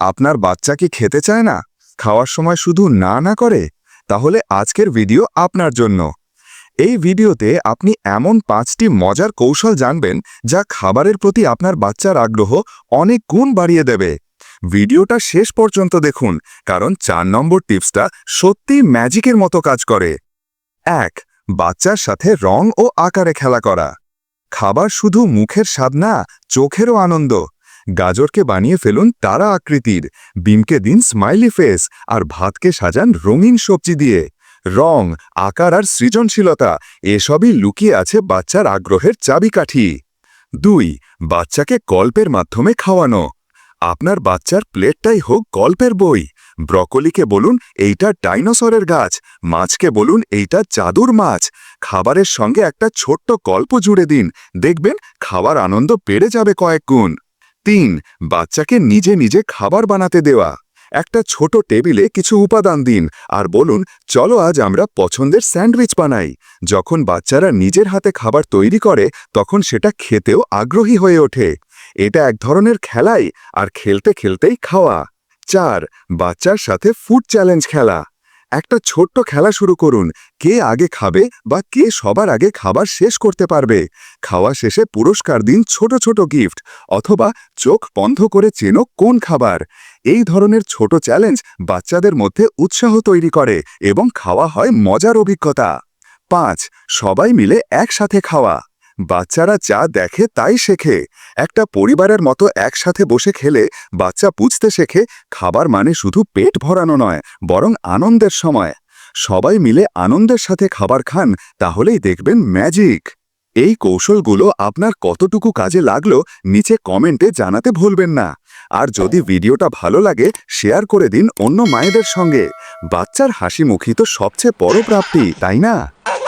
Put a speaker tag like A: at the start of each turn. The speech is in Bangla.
A: আপনার বাচ্চা কি খেতে চায় না? খাওয়ার সময় শুধু না না করে? তাহলে আজকের ভিডিও আপনার জন্য। এই ভিডিওতে আপনি এমন পাঁচটি মজার কৌশল জানবেন যা খাবারের প্রতি আপনার বাচ্চার আগ্রহ অনেক গুণ বাড়িয়ে দেবে। ভিডিওটা শেষ পর্যন্ত দেখুন, কারণ চার নম্বর টিপসটা সত্যি ম্যাজিকের মতো কাজ করে। এক, বাচ্চার সাথে রং ও আকারে খেলা করা। খাবার শুধু মুখের স্বাদ না, চোখেরও আনন্দ। গাজরকে বানিয়ে ফেলুন তারা আকৃতির। বিমকে দিন স্মাইলি ফেস আর ভাতকে সাজান রঙিন সবজি দিয়ে। রং, আকার আর সৃজনশীলতা, এসবই লুকিয়ে আছে বাচ্চার আগ্রহের চাবিকাঠি। দুই, বাচ্চাকে গল্পের মাধ্যমে খাওয়ানো। আপনার বাচ্চার প্লেটটাই হোক গল্পের বই। ব্রকলিকে বলুন এইটা ডাইনোসরের গাছ, মাছকে বলুন এইটা চাদুর মাছ। খাবারের সঙ্গে একটা ছোট্ট গল্প জুড়ে দিন। দেখবেন খাওয়ার আনন্দ বেড়ে যাবে কয়েক গুণ। তিন, বাচ্চাকে নিজে নিজে খাবার বানাতে দেওয়া। একটা ছোট টেবিলে কিছু উপাদান দিন আর বলুন, চলো আজ আমরা পছন্দের স্যান্ডউইচ বানাই। যখন বাচ্চারা নিজের হাতে খাবার তৈরি করে, তখন সেটা খেতেও আগ্রহী হয়ে ওঠে। এটা এক ধরনের খেলাই আর খেলতে খেলতেই খাওয়া। চার, বাচ্চার সাথে ফুড চ্যালেঞ্জ খেলা। একটা ছোট্ট খেলা শুরু করুন। কে আগে খাবে বা কে সবার আগে খাবার শেষ করতে পারবে? খাওয়া শেষে পুরস্কার দিন ছোট ছোট গিফট অথবা চোখ বন্ধ করে চেনো কোন খাবার। এই ধরনের ছোট চ্যালেঞ্জ বাচ্চাদের মধ্যে উৎসাহ তৈরি করে এবং খাওয়া হয় মজার অভিজ্ঞতা। পাঁচ, সবাই মিলে একসাথে খাওয়া। বাচ্চারা যা দেখে তাই শেখে। একটা পরিবারের মতো একসাথে বসে খেলে বাচ্চা বুঝতে শেখে, খাবার মানে শুধু পেট ভরানো নয়, বরং আনন্দের সময়। সবাই মিলে আনন্দের সাথে খাবার খান, তাহলেই দেখবেন ম্যাজিক। এই কৌশলগুলো আপনার কতটুকু কাজে লাগল নিচে কমেন্টে জানাতে ভুলবেন না। আর যদি ভিডিওটা ভালো লাগে, শেয়ার করে দিন অন্য মায়েদের সঙ্গে। বাচ্চার হাসি মুখী তো সবচেয়ে বড় প্রাপ্তি, তাই না?